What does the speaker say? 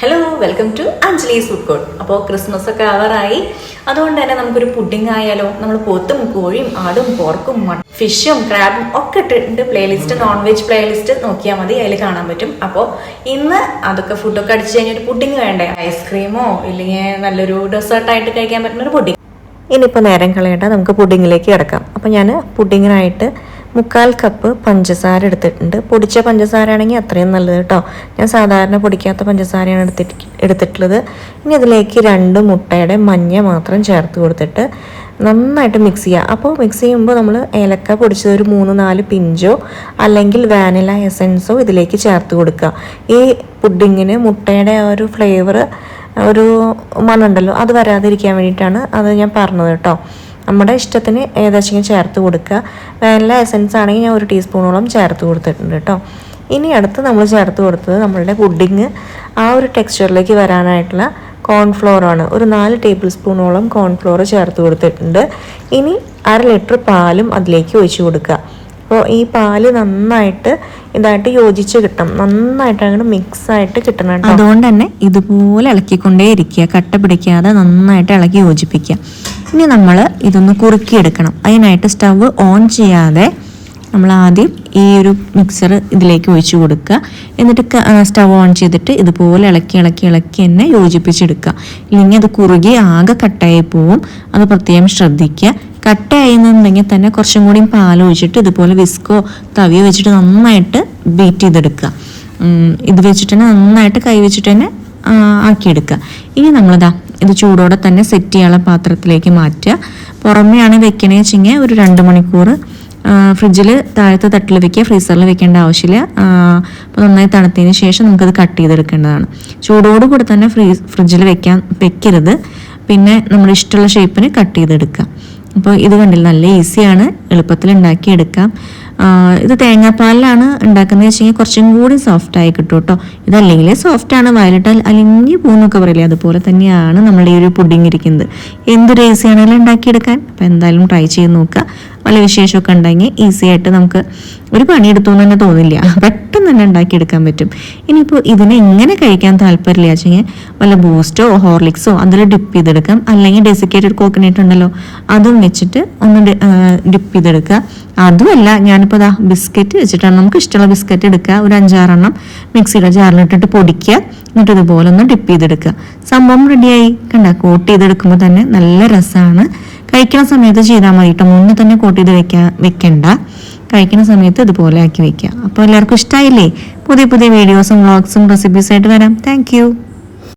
Hello welcome to Anjali's food court അപ്പോൾ Christmas ഒക്കെ അവറായി അതുകൊണ്ട് തന്നെ നമുക്കൊരു പുഡിംഗ് ആയാലോ നമ്മൾ പോത്തും കോഴിയും ആടും പോർക്കും ഫിഷും ക്രാബും ഒക്കെ ഇട്ടിട്ടുണ്ട് പ്ലേലിസ്റ്റ് നോൺ വെജ് പ്ലേലിസ്റ്റ് നോക്കിയാൽ മതി അതിൽ കാണാൻ പറ്റും. അപ്പോൾ ഇന്ന് അതൊക്കെ ഫുഡൊക്കെ അടിച്ചു കഴിഞ്ഞാൽ ഒരു പുഡിംഗ് വേണ്ടേ? ഐസ്ക്രീമോ ഇല്ലെങ്കിൽ നല്ലൊരു ഡെസേർട്ടായിട്ട് കഴിക്കാൻ പറ്റുന്ന ഒരു പുഡിംഗ് ഇനിയിപ്പോൾ നേരം കളയണ്ട നമുക്ക് പുഡിങ്ങിലേക്ക് കിടക്കാം. അപ്പോൾ ഞാൻ പുഡിങ്ങിനായിട്ട് മുക്കാൽ കപ്പ് പഞ്ചസാര എടുത്തിട്ടുണ്ട്. പൊടിച്ച പഞ്ചസാര ആണെങ്കിൽ അത്രയും നല്ലത് കേട്ടോ. ഞാൻ സാധാരണ പൊടിക്കാത്ത പഞ്ചസാരയാണ് എടുത്തിട്ട് എടുത്തിട്ടുള്ളത്. ഇനി അതിലേക്ക് രണ്ട് മുട്ടയുടെ മഞ്ഞ മാത്രം ചേർത്ത് കൊടുത്തിട്ട് നന്നായിട്ട് മിക്സ് ചെയ്യുക അപ്പോൾ മിക്സ് ചെയ്യുമ്പോൾ നമ്മൾ ഏലക്ക പൊടിച്ചത് ഒരു മൂന്ന് നാല് പിഞ്ചോ അല്ലെങ്കിൽ വാനില എസൻസോ ഇതിലേക്ക് ചേർത്ത് കൊടുക്കുക. ഈ പുഡിങ്ങിന് മുട്ടയുടെ ആ ഒരു ഫ്ലേവർ ഒരു മണമുണ്ടല്ലോ അത് വരാതിരിക്കാൻ വേണ്ടിയിട്ടാണ് അത് ഞാൻ പറഞ്ഞത് കേട്ടോ. നമ്മുടെ ഇഷ്ടത്തിന് ഏകദേശം ചേർത്ത് കൊടുക്കുക. വാനില എസൻസ് ആണെങ്കിൽ ഞാൻ ഒരു ടീസ്പൂണോളം ചേർത്ത് കൊടുത്തിട്ടുണ്ട് കേട്ടോ. ഇനി അടുത്ത് നമ്മൾ ചേർത്ത് കൊടുത്തത് നമ്മളുടെ പുഡിങ് ആ ഒരു ടെക്സ്ചറിലേക്ക് വരാനായിട്ടുള്ള കോൺഫ്ലോറാണ് ഒരു നാല് ടേബിൾ സ്പൂണോളം കോൺഫ്ലോർ ചേർത്ത് കൊടുത്തിട്ടുണ്ട്. ഇനി അര ലിറ്റർ പാലും അതിലേക്ക് ഒഴിച്ച് കൊടുക്കുക. അപ്പോൾ ഈ പാൽ നന്നായിട്ട് ഇതായിട്ട് യോജിച്ച് കിട്ടും നന്നായിട്ട് അങ്ങോട്ട് മിക്സ് ആയിട്ട് കിട്ടണം അതുകൊണ്ട് തന്നെ ഇതുപോലെ ഇളക്കിക്കൊണ്ടേ ഇരിക്കുക കട്ട പിടിക്കാതെ നന്നായിട്ട് ഇളക്കി യോജിപ്പിക്കുക. ഇനി നമ്മൾ ഇതൊന്ന് കുറുക്കിയെടുക്കണം. അതിനായിട്ട് സ്റ്റവ് ഓൺ ചെയ്യാതെ നമ്മൾ ആദ്യം ഈ ഒരു മിക്സർ ഇതിലേക്ക് ഒഴിച്ചു കൊടുക്കുക. എന്നിട്ട് സ്റ്റവ് ഓൺ ചെയ്തിട്ട് ഇതുപോലെ ഇളക്കി ഇളക്കി ഇളക്കി തന്നെ യോജിപ്പിച്ചെടുക്കുക. ഇല്ലെങ്കിൽ അത് കുറുകി ആകെ കട്ടായി പോവും. അത് പ്രത്യേകം ശ്രദ്ധിക്കുക. കട്ടയായിരുന്നുണ്ടെങ്കിൽ തന്നെ കുറച്ചും കൂടി പാൽ ഒഴിച്ചിട്ട് ഇതുപോലെ വിസ്കോ തവിയോ വെച്ചിട്ട് നന്നായിട്ട് ബീറ്റ് ചെയ്തെടുക്കുക. ഇത് വെച്ചിട്ട് തന്നെ നന്നായിട്ട് കൈ വെച്ചിട്ട് തന്നെ ആക്കിയെടുക്കുക. ഇനി നമ്മളിതാ ഇത് ചൂടോടെ തന്നെ സെറ്റ് ചെയ്യാനുള്ള പാത്രത്തിലേക്ക് മാറ്റുക. പുറമെയാണ് വെക്കണേ വെച്ചെങ്കിൽ ഒരു രണ്ട് മണിക്കൂർ ഫ്രിഡ്ജിൽ താഴത്തെ തട്ടിൽ വെക്കുക ഫ്രീസറിൽ വെക്കേണ്ട ആവശ്യമില്ല. അപ്പോൾ നന്നായി തണുത്തതിന് ശേഷം നമുക്കത് കട്ട് ചെയ്തെടുക്കേണ്ടതാണ്. ചൂടോട് കൂടെ തന്നെ ഫ്രീ ഫ്രിഡ്ജിൽ വെക്കാൻ വെക്കരുത്. പിന്നെ നമ്മുടെ ഇഷ്ടമുള്ള ഷേപ്പിന് കട്ട് ചെയ്തെടുക്കാം അപ്പോൾ ഇത് കണ്ടില്ല നല്ല ഈസിയാണ് എളുപ്പത്തിൽ ഉണ്ടാക്കിയെടുക്കാം. ഇത് തേങ്ങാപ്പാലിലാണ് ഉണ്ടാക്കുന്നത്. വെച്ചെങ്കിൽ കുറച്ചും കൂടി സോഫ്റ്റ് ആയി കിട്ടും കേട്ടോ. ഇതല്ലെങ്കിൽ സോഫ്റ്റ് ആണ്. വയലറ്റ് അലിഞ്ഞു പോകുന്നൊക്കെ പറയില്ലേ? അതുപോലെ തന്നെയാണ് നമ്മുടെ ഈ ഒരു പുഡിങ് ഇരിക്കുന്നത്. എന്ത് രഹസ്യമാണെങ്കിലും ഉണ്ടാക്കിയെടുക്കാൻ. അപ്പോൾ എന്തായാലും ട്രൈ ചെയ്ത് നോക്കുക. വല്ല വിശേഷമൊക്കെ ഉണ്ടെങ്കിൽ ഈസി ആയിട്ട് നമുക്ക് ഒരു പണിയെടുത്തു തന്നെ തോന്നില്ല. പെട്ടെന്ന് തന്നെ ഉണ്ടാക്കിയെടുക്കാൻ പറ്റും. ഇനിയിപ്പോൾ ഇതിനെ എങ്ങനെ കഴിക്കാൻ താല്പര്യമില്ല വെച്ചെങ്കിൽ വല്ല ബൂസ്റ്റോ ഹോർലിക്സോ അതിൽ ഡിപ്പ് ചെയ്തെടുക്കാം. അല്ലെങ്കിൽ ഡെസിക്കേറ്റഡ് കോക്കനട്ട് ഉണ്ടല്ലോ അതും വെച്ചിട്ട് ഒന്ന് ഡിപ്പ് ചെയ്തെടുക്കുക. അതുമല്ല ഞാനിപ്പോൾ ദാ ബിസ്ക്കറ്റ് വെച്ചിട്ടാണ്. നമുക്ക് ഇഷ്ടമുള്ള ബിസ്ക്കറ്റ് എടുക്കുക. ഒരു അഞ്ചാറെണ്ണം മിക്സിയുടെ ജാറിലിട്ടിട്ട് പൊടിക്കുക. എന്നിട്ട് ഇതുപോലെ ഒന്ന് ഡിപ്പ് ചെയ്തെടുക്കുക. സംഭവം റെഡിയായി കണ്ട കോട്ട് ചെയ്തെടുക്കുമ്പോൾ തന്നെ നല്ല രസമാണ് കഴിക്കുന്ന സമയത്ത് ചെയ്താൽ മതി കേട്ടോ മുന്നേ തന്നെ കോട്ട് ചെയ്ത് വെക്കാൻ വെക്കണ്ട. കഴിക്കുന്ന സമയത്ത് ഇതുപോലെ ആക്കി വെക്കുക അപ്പോൾ എല്ലാവർക്കും ഇഷ്ടമായില്ലേ പുതിയ പുതിയ വീഡിയോസും വ്ളോഗ്സും റെസിപ്പീസായിട്ട് വരാം. താങ്ക്